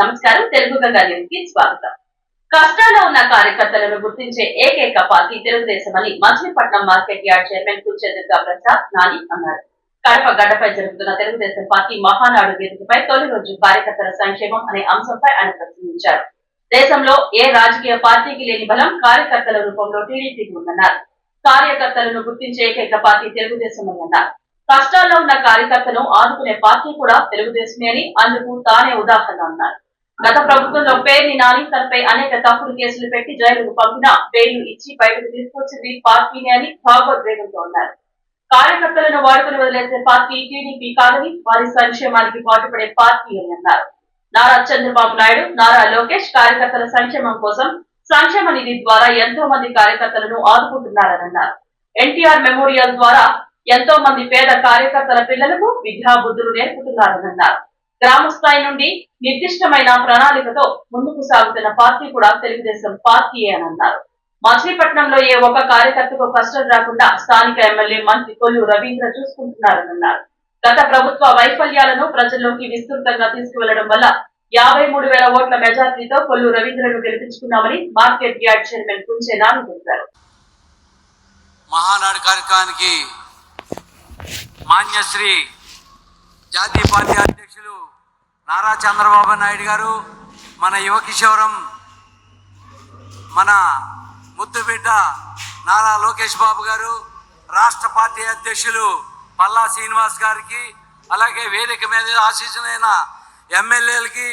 నమస్కారం తెలుగు గంగా న్యూస్కి స్వాగతం. కష్టాల్లో ఉన్న కార్యకర్తలను గుర్తించే ఏకైక పార్టీ తెలుగుదేశం అని Machilipatnam market yard chairman Kulchandra Prasad Nani అన్నారు. కడప గడ్డపై జరుగుతున్న తెలుగుదేశం పార్టీ మహానాడు వేదికపై తొలి రోజు కార్యకర్తల సంక్షేమం అనే అంశంపై ఆయన ప్రసంగించారు. దేశంలో ఏ రాజకీయ పార్టీకి లేని బలం కార్యకర్తల రూపంలో టీడీపీకి ఉందన్నారు. కార్యకర్తలను గుర్తించే ఏకైక పార్టీ తెలుగుదేశం అని అన్నారు. కష్టాల్లో ఉన్న కార్యకర్తను ఆదుకునే పార్టీ కూడా తెలుగుదేశమే అని అందుకు తానే ఉదాహరణ అన్నారు. గత ప్రభుత్వంలో పేర్ని నాని తనపై అనేక తప్పుడు కేసులు పెట్టి జైలుకు పంపిన బెయిల్ ఇచ్చి బయటకు తీసుకొచ్చింది పార్టీని అని భావోద్వేగంతో ఉన్నారు కార్యకర్తలను వాడుకుని వదిలేసే పార్టీ టీడీపీ కాదని వారి సంక్షేమానికి పాటుపడే పార్టీ అని అన్నారు. నారా చంద్రబాబు నాయుడు నారా లోకేష్ కార్యకర్తల సంక్షేమం కోసం సంక్షేమ నిధి ద్వారా ఎంతో మంది కార్యకర్తలను ఆదుకుంటున్నారని అన్నారు. ఎన్టీఆర్ మెమోరియల్ ద్వారా ఎంతో మంది పేద కార్యకర్తల పిల్లలకు విద్యాబుద్ధులు నేర్పుతున్నారని అన్నారు. గ్రామ స్థాయి నుండి నిర్దిష్టమైన ప్రణాళికతో ముందుకు సాగుతున్న పార్టీ కూడా తెలుగుదేశం పార్టీయే అని అన్నారు. మచిలీపట్నంలో ఏ ఒక్క కార్యకర్తకు కష్టం రాకుండా స్థానిక ఎమ్మెల్యే మంత్రి కొల్లు రవీంద్ర చూసుకుంటున్నారని అన్నారు. గత ప్రభుత్వ వైఫల్యాలను ప్రజల్లోకి విస్తృతంగా తీసుకువెళ్ళడం వల్ల యాభై మూడు వేల ఓట్ల మెజార్టీతో కొల్లు రవీంద్రను గెలిపించుకున్నామని market yard chairman Kunche Nani తెలిపారు. మహానాడు కార్యక్రమానికి మాన్యశ్రీ జాతీయ పార్టీ అధ్యక్షులు నారా చంద్రబాబు నాయుడు గారు మన యువకిశోరం మన ముద్దుబిడ్డ నారా లోకేష్ బాబు గారు రాష్ట్ర పార్టీ అధ్యక్షులు పల్లా శ్రీనివాస్ గారికి అలాగే వేదిక మీద ఆశీస్సులైన ఎమ్మెల్యేలకి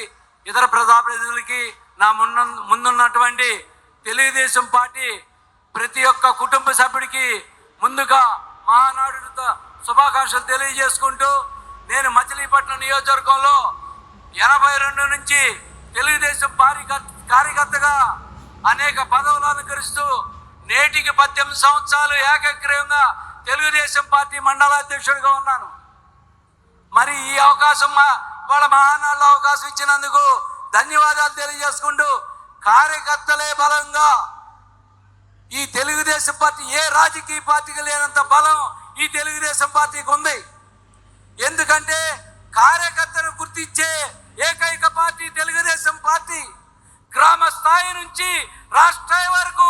ఇతర ప్రజాప్రతినిధులకి నా మున్న ముందున్నటువంటి తెలుగుదేశం పార్టీ ప్రతి ఒక్క కుటుంబ సభ్యుడికి ముందుగా మహానాడుతో శుభాకాంక్షలు తెలియజేసుకుంటూ నేను మచిలీపట్నం నియోజకవర్గంలో ఎనభై రెండు నుంచి తెలుగుదేశం పారి కార్యకర్తగా అనేక పదవులు అలంకరిస్తూ నేటికి పద్దెనిమిది సంవత్సరాలు ఏకగ్రీవంగా తెలుగుదేశం పార్టీ మండలాధ్యక్షుడిగా ఉన్నాను. మరి ఈ అవకాశం వాళ్ళ మహానాడులో అవకాశం ఇచ్చినందుకు ధన్యవాదాలు తెలియజేసుకుంటూ కార్యకర్తలే బలంగా ఈ తెలుగుదేశం పార్టీ ఏ రాజకీయ పార్టీకి లేనంత బలం ఈ తెలుగుదేశం పార్టీకి ఉంది. ఎందుకంటే కార్యకర్తను గుర్తించే ఏకైక పార్టీ తెలుగుదేశం పార్టీ. గ్రామ స్థాయి నుంచి రాష్ట్ర వరకు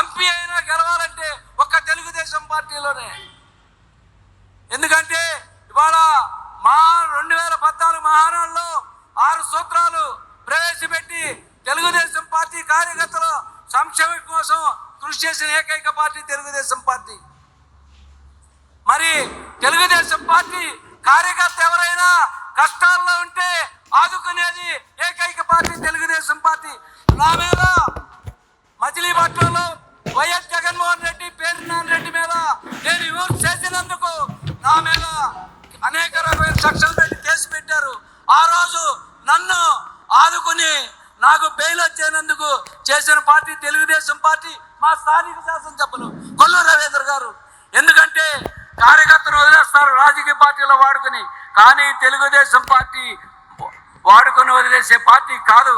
ఎంపీ అయినా గెలవాలంటే ఒక్క తెలుగుదేశం పార్టీలోనే. ఎందుకంటే ఇవాళ మా రెండు వేల పద్నాలుగు మహానాడులో ఆరు సూత్రాలు ప్రవేశపెట్టి తెలుగుదేశం పార్టీ కార్యకర్తలు సంక్షేమం కోసం కృషి చేసిన ఏకైక పార్టీ తెలుగుదేశం పార్టీ. మరి తెలుగుదేశం పార్టీ కార్యకర్త ఎవరైనా కష్టాల్లో ఉంటే ఆదుకునేది ఏకైక పార్టీ తెలుగుదేశం పార్టీ. నా మీద మచిలీపట్నంలో వైఎస్ జగన్మోహన్ రెడ్డి పేరునాన్ రెడ్డి మీద నేను యూజ్ చేసినందుకు నా మీద అనేక రకమైన సెక్షన్లు పెట్టి కేసు పెట్టారు. ఆ రోజు నన్ను ఆదుకుని నాకు బెయిల్ వచ్చేనందుకు చేసిన పార్టీ తెలుగుదేశం పార్టీ మా స్థానిక శాసనసభ్యులు కొల్లు రవీంద్ర గారు. ఎందుకంటే కార్యకర్తలు వదిలేస్తారు. రాజకీయ పార్టీలో వాడుకుని కానీ తెలుగుదేశం పార్టీ వాడుకొని వదిలేసే పార్టీ కాదు.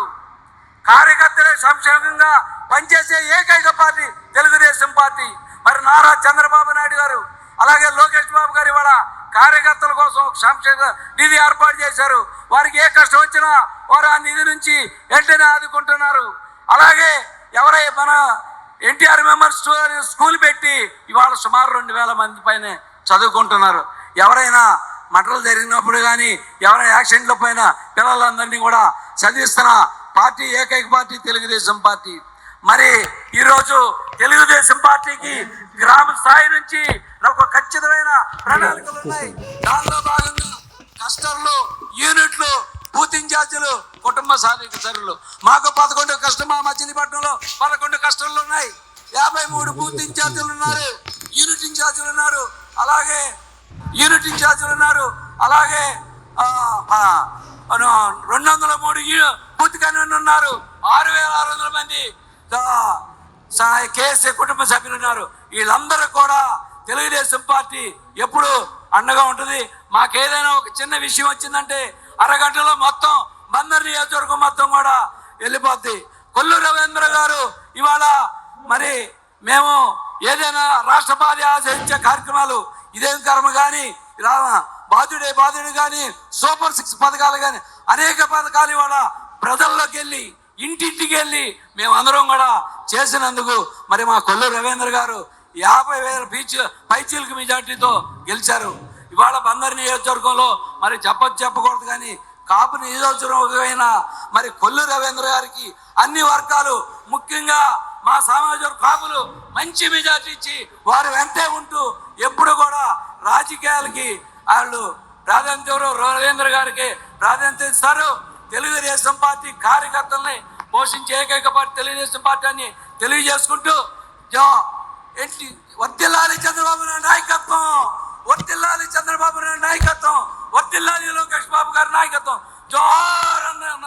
కార్యకర్తలే సంక్షేమంగా పనిచేసే ఏకైక పార్టీ తెలుగుదేశం పార్టీ. మరి నారా చంద్రబాబు నాయుడు గారు అలాగే లోకేష్ బాబు గారు ఇవాళ కార్యకర్తల కోసం ఒక సంక్షేమ నిధి ఏర్పాటు చేశారు. వారికి ఏ కష్టం వచ్చినా వారు ఆ నిధి నుంచి వెంటనే ఆదుకుంటున్నారు. అలాగే ఎవరై మన ఎన్టీఆర్ మెంబర్స్ స్కూల్ పెట్టి ఇవాళ సుమారు రెండు వేల మంది పైన చదువుకుంటున్నారు. ఎవరైనా మటలు జరిగినప్పుడు కానీ ఎవరైనా యాక్సిడెంట్ల పైన పిల్లలందరినీ కూడా చదివిస్తున్న పార్టీ ఏకైక పార్టీ తెలుగుదేశం పార్టీ. మరి ఈరోజు తెలుగుదేశం పార్టీకి గ్రామ స్థాయి నుంచి ఒక ఖచ్చితమైన ప్రణాళికలు ఉన్నాయి. దానిలో భాగంగా కస్టర్లు యూనిట్లు బూత్ ఇన్ఛార్జీలు కుటుంబ సాధిక సరులు మాకు పదకొండు కష్టం మా మచిలీపట్నంలో పదకొండు కష్టాలు ఉన్నాయి. యాభై మూడు బూత్ ఇన్ఛార్జీలు ఉన్నారు యూనిట్ ఇన్ఛార్జీలు ఉన్నారు. అలాగే యూనిట్ ఇన్ఛార్జీలు ఉన్నారు. అలాగే రెండు వందల మూడు పూర్తి బూత్ కన్వీనర్ ఉన్నారు. ఆరు వేల ఆరు వందల మంది ఆ, కేఎస్ఏ కుటుంబ సభ్యులు ఉన్నారు. వీళ్ళందరూ కూడా తెలుగుదేశం పార్టీ ఎప్పుడు అండగా ఉంటుంది. మాకేదైనా ఒక చిన్న విషయం వచ్చిందంటే అరగంటలో మొత్తం బందర్ నియోజకవర్గం మొత్తం కూడా వెళ్ళిపోద్ది. కొల్లు రవీంద్ర గారు ఇవాళ మరి మేము ఏదైనా రాష్ట్ర పార్టీ ఆచరించే కార్యక్రమాలు ఇదేం కర్మ కానీ బాధుడే బాధుడు కానీ సూపర్ సిక్స్ పథకాలు కానీ అనేక పథకాలు ఇవాళ ప్రజల్లోకి వెళ్ళి ఇంటింటికి వెళ్ళి మేమందరం కూడా చేసినందుకు మరి మా కొల్లు రవీంద్ర గారు యాభై వేల పీచ్ పైచీలకు మెజార్టీతో గెలిచారు. ఇవాళ బందర్ నియోజకవర్గంలో మరి చెప్పచ్చు చెప్పకూడదు కానీ కాపు నియోజకవర్గమైన మరి కొల్లు రవీంద్ర గారికి అన్ని వర్గాలు ముఖ్యంగా మా సామాజిక కాపులు మంచి మెజార్టీ ఇచ్చి వారు వెంటే ఉంటూ ఎప్పుడు కూడా రాజకీయాలకి వాళ్ళు ప్రాధాన్యత ఎవరు? రవీంద్ర గారికి ప్రాధాన్యత ఇస్తారు. తెలుగుదేశం పార్టీ కార్యకర్తల్ని పోషించే ఏకైక పార్టీ తెలుగుదేశం పార్టీ అని తెలియజేసుకుంటూ జో ఏంటి? వర్తిల్లాలి చంద్రబాబు నాయుడు నాయకత్వం. వర్తిల్లాలి చంద్రబాబు నాయుడు నాయకత్వం. వర్తిల్లాలి లోకేష్ బాబు గారి నాయకత్వం. జోహార్ అన్న